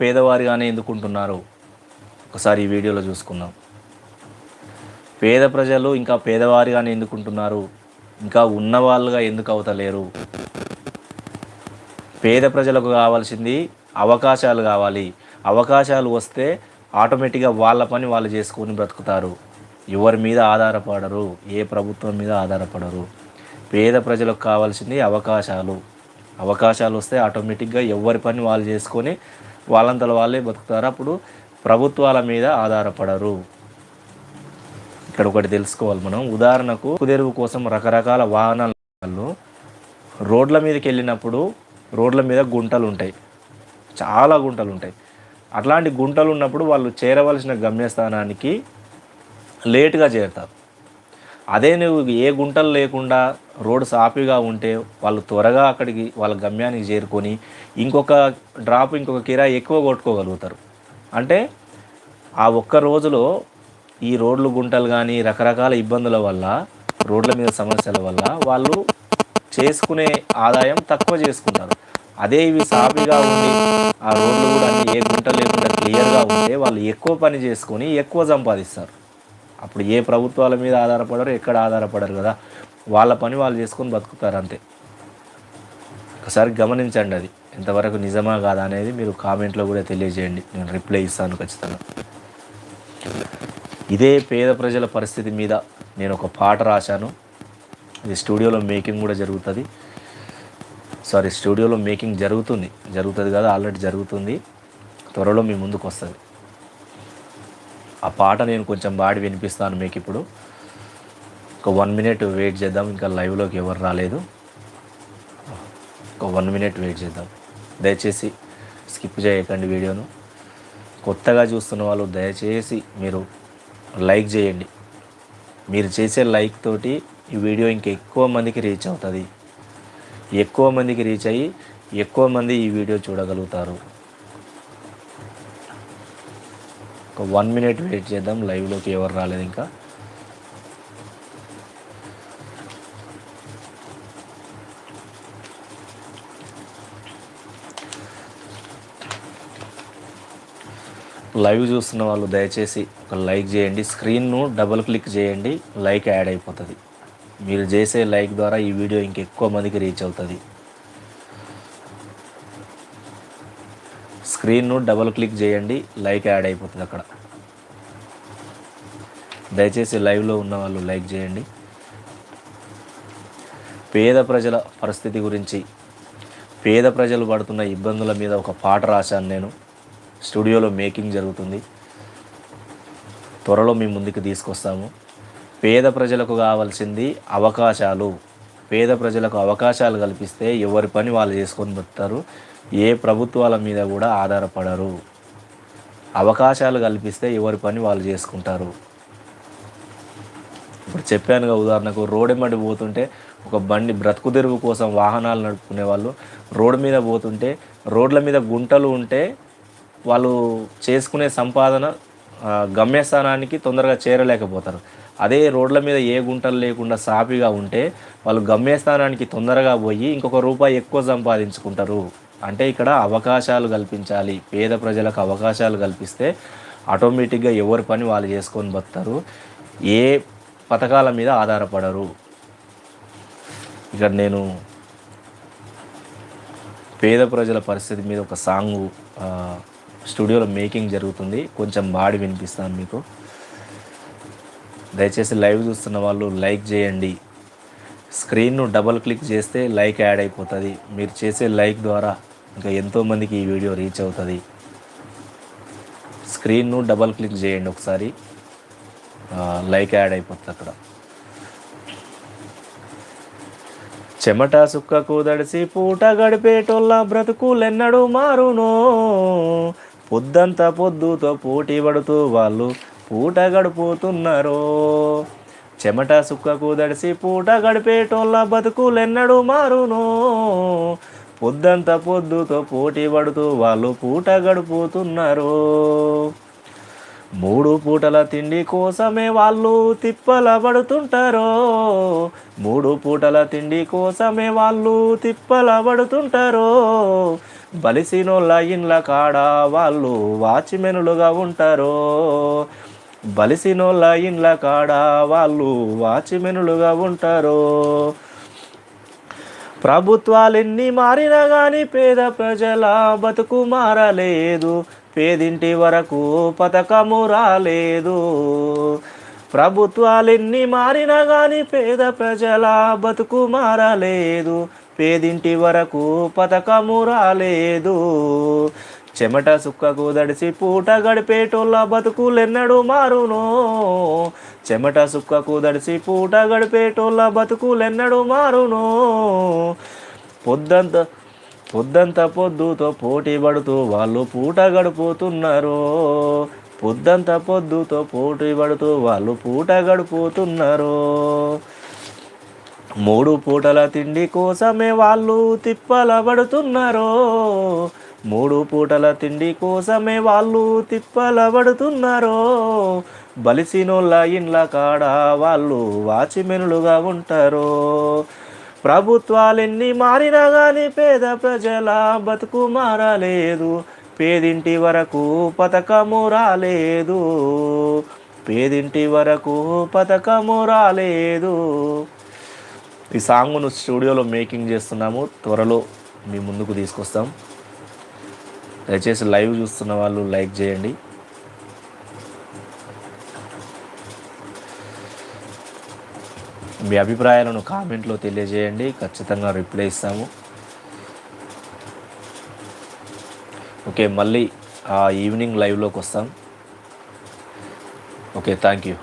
పేదవారిగానే ఎందుకుంటున్నారు ఒకసారి ఈ వీడియోలో చూసుకుందాం. పేద ప్రజలు ఇంకా పేదవారిగానే ఎందుకుంటున్నారు? ఇంకా ఉన్నవాళ్ళుగా ఎందుకు అవుతలేరు? పేద ప్రజలకు కావాల్సింది అవకాశాలు కావాలి. అవకాశాలు వస్తే ఆటోమేటిక్గా వాళ్ళ పని వాళ్ళు చేసుకొని బ్రతుకుతారు. ఎవరి మీద ఆధారపడరు ఏ ప్రభుత్వం మీద ఆధారపడరు. పేద ప్రజలకు కావాల్సింది అవకాశాలు. అవకాశాలు వస్తే ఆటోమేటిక్గా ఎవరి పని వాళ్ళు చేసుకొని వాళ్ళంతల వాళ్ళే బతుకుతారు. అప్పుడు ప్రభుత్వాల మీద ఆధారపడరు. ఇక్కడ ఒకటి తెలుసుకోవాలి మనం. ఉదాహరణకు కుదేరువు కోసం రకరకాల వాహనాలు రోడ్ల మీదకి వెళ్ళినప్పుడు రోడ్ల మీద గుంటలు ఉంటాయి చాలా గుంటలు ఉంటాయి అట్లాంటి గుంటలు ఉన్నప్పుడు వాళ్ళు చేరవలసిన గమ్యస్థానానికి లేటుగా చేరుతారు. అదే నువ్వు ఏ గుంటలు లేకుండా రోడ్డు సాఫీగా ఉంటే వాళ్ళు త్వరగా అక్కడికి వాళ్ళ గమ్యానికి చేరుకొని ఇంకొక డ్రాప్ ఇంకొక కిరా ఎక్కువ కొట్టుకోగలుగుతారు. అంటే ఆ ఒక్క రోజులో ఈ రోడ్లు గుంటలు కానీ రకరకాల ఇబ్బందుల వల్ల రోడ్ల మీద సమస్యల వల్ల వాళ్ళు చేసుకునే ఆదాయం తక్కువ చేసుకుంటారు. అదే ఇవి సాఫీగా ఉండి ఆ రోడ్లు కూడా ఏ గుంట లేకుండా క్లియర్గా ఉంటే వాళ్ళు ఎక్కువ పని చేసుకొని ఎక్కువ సంపాదిస్తారు. అప్పుడు ఏ ప్రభుత్వాల మీద ఆధారపడరు ఎక్కడ ఆధారపడరు కదా. వాళ్ళ పని వాళ్ళు చేసుకొని బతుకుతారు అంతే. ఒకసారి గమనించండి అది. ఎంతవరకు నిజమా కాదా అనేది మీరు కామెంట్లో కూడా తెలియజేయండి. నేను రిప్లై ఇస్తాను ఖచ్చితంగా. ఇదే పేద ప్రజల పరిస్థితి మీద నేను ఒక పాట రాశాను. ఇది స్టూడియోలో మేకింగ్ కూడా జరుగుతుంది. సారీ స్టూడియోలో మేకింగ్ జరుగుతుంది. జరుగుతుంది కదా ఆల్రెడీ జరుగుతుంది. త్వరలో మీ ముందుకు వస్తుంది. ఆ పాట నేను కొంచెం పాడి వినిపిస్తాను మీకు ఇప్పుడు ఒక వన్ మినిట్ వెయిట్ చేద్దాం ఇంకా లైవ్లోకి ఎవరు రాలేదు. ఒక వన్ మినిట్ వెయిట్ చేద్దాం. దయచేసి స్కిప్ చేయకండి వీడియోను. కొత్తగా చూస్తున్న వాళ్ళు దయచేసి మీరు లైక్ చేయండి. మీరు చేసే లైక్ తోటి ఈ వీడియో ఇంకా ఎక్కువ మందికి రీచ్ అవుతుంది. ఎక్కువ మందికి రీచ్ అయ్యి ఎక్కువ మంది ఈ వీడియో చూడగలుగుతారు. ఒక వన్ మినిట్ వెయిట్ చేద్దాం లైవ్లోకి ఎవరు రాలేదు ఇంకా. లైవ్ చూస్తున్న వాళ్ళు దయచేసి ఒక లైక్ చేయండి స్క్రీన్ను డబుల్ క్లిక్ చేయండి లైక్ యాడ్ అయిపోతుంది. మీరు చేసే లైక్ ద్వారా ఈ వీడియో ఇంకెక్కువ మందికి రీచ్ అవుతుంది. స్క్రీన్ను డబుల్ క్లిక్ చేయండి లైక్ యాడ్ అయిపోతుంది అక్కడ. దయచేసి లైవ్లో ఉన్న వాళ్ళు లైక్ చేయండి. పేద ప్రజల పరిస్థితి గురించి పేద ప్రజలు పడుతున్న ఇబ్బందుల మీద ఒక పాట రాశాను నేను. స్టూడియోలో మేకింగ్ జరుగుతుంది. త్వరలో మీ ముందుకు తీసుకొస్తాము. పేద ప్రజలకు కావాల్సింది అవకాశాలు. పేద ప్రజలకు అవకాశాలు కల్పిస్తే ఎవరి పని వాళ్ళు చేసుకొని బతుకుతారు. ఏ ప్రభుత్వాల మీద కూడా ఆధారపడరు. అవకాశాలు కల్పిస్తే ఎవరి పని వాళ్ళు చేసుకుంటారు. ఇప్పుడు చెప్పానుగా ఉదాహరణకు రోడ్డు ఎమ్మడి పోతుంటే ఒక బండి బ్రతుకు తెరువు కోసం వాహనాలు నడుపుకునే వాళ్ళు రోడ్డు మీద పోతుంటే రోడ్ల మీద గుంటలు ఉంటే వాళ్ళు చేసుకునే సంపాదన గమ్యస్థానానికి తొందరగా చేరలేకపోతారు. అదే రోడ్ల మీద ఏ గుంటలు లేకుండా సాఫీగా ఉంటే వాళ్ళు గమ్యస్థానానికి తొందరగా పోయి ఇంకొక రూపాయి ఎక్కువ సంపాదించుకుంటారు. అంటే ఇక్కడ అవకాశాలు కల్పించాలి. పేద ప్రజలకు అవకాశాలు కల్పిస్తే ఆటోమేటిక్గా ఎవరి పని వాళ్ళు చేసుకొని బతుకుతారు. ఏ పథకాల మీద ఆధారపడరు. ఇక్కడ నేను పేద ప్రజల పరిస్థితి మీద ఒక సాంగ్ స్టూడియోలో మేకింగ్ జరుగుతుంది. కొంచెం బాడి వినిపిస్తాను మీకు. దయచేసి లైవ్ చూస్తున్న వాళ్ళు లైక్ చేయండి. స్క్రీన్ను డబల్ క్లిక్ చేస్తే లైక్ యాడ్ అయిపోతుంది. మీరు చేసే లైక్ ద్వారా ఇంకా ఎంతోమందికి ఈ వీడియో రీచ్ అవుతుంది. స్క్రీన్ను డబల్ క్లిక్ చేయండి ఒకసారి. లైక్ యాడ్ అయిపోతుంది అక్కడ. చెమట సుక్కకు దడిసి పూట గడిపేటోళ్ళ బ్రతుకులెన్నడూ మారునో. పొద్దంతా పొద్దుతో పోటీ పడుతూ వాళ్ళు పూట గడుపుతున్నారో చెమట సుక్కకు దడిసి పూట గడిపేటోళ్ళ బతుకులెన్నడూ మారునో. పొద్దంతా పొద్దుతో పోటీ పడుతూ వాళ్ళు పూట గడుపుతున్నారు. మూడు పూటల తిండి కోసమే వాళ్ళు తిప్పల పడుతుంటారో. మూడు పూటల తిండి కోసమే వాళ్ళు తిప్పల పడుతుంటారో. బలిసినోళ్ళ ఇండ్ల కాడ వాళ్ళు వాచ్మెనులుగా ఉంటారో. బలిసినోళ్ళ ఇండ్ల కాడ వాళ్ళు వాచ్మెనులుగా ఉంటారో? ప్రభుత్వాలెన్ని మారినా కానీ పేద ప్రజల బతుకు మారలేదు. పేదింటి వరకు పథకము రాలేదు. ప్రభుత్వాలెన్ని మారినా కానీ పేద ప్రజల బతుకు మారలేదు. పేదింటి వరకు పథకము రాలేదు. చెమట సుక్కకు దడిసి పూట గడిపేటోళ్ళ బతుకులెన్నడూ మారును. చెమట సుక్కకు దడిసి పూట గడిపేటోళ్ళ బతుకులెన్నడూ మారును. పొద్దంత పొద్దంత పొద్దుతో పోటీ పడుతూ వాళ్ళు పూట గడుపుతున్నారు. పొద్దంత పొద్దుతో పోటీ పడుతూ వాళ్ళు పూట గడుపుతున్నారు. మూడు పూటల తిండి కోసమే వాళ్ళు తిప్పల పడుతున్నారు. మూడు పూటల తిండి కోసమే వాళ్ళు తిప్పల పడుతున్నారో బలిసినోళ్ళ ఇండ్ల కాడ వాళ్ళు వాచిమెనులుగా ఉంటారో. ప్రభుత్వాలెన్ని మారినా కానీ పేద ప్రజల బతుకు మారలేదు. పేదింటి వరకు పథకము రాలేదు. పేదింటి వరకు పథకము రాలేదు. ఈ సాంగ్ను స్టూడియోలో మేకింగ్ చేస్తున్నాము. త్వరలో మీ ముందుకు తీసుకొస్తాం. దయచేసి లైవ్ చూస్తున్న వాళ్ళు లైక్ చేయండి. మీ అభిప్రాయాలను కామెంట్లో తెలియజేయండి. ఖచ్చితంగా రిప్లై ఇస్తాము. ఓకే మళ్ళీ ఆ ఈవినింగ్ లైవ్లోకి వస్తాం. Okay thank you.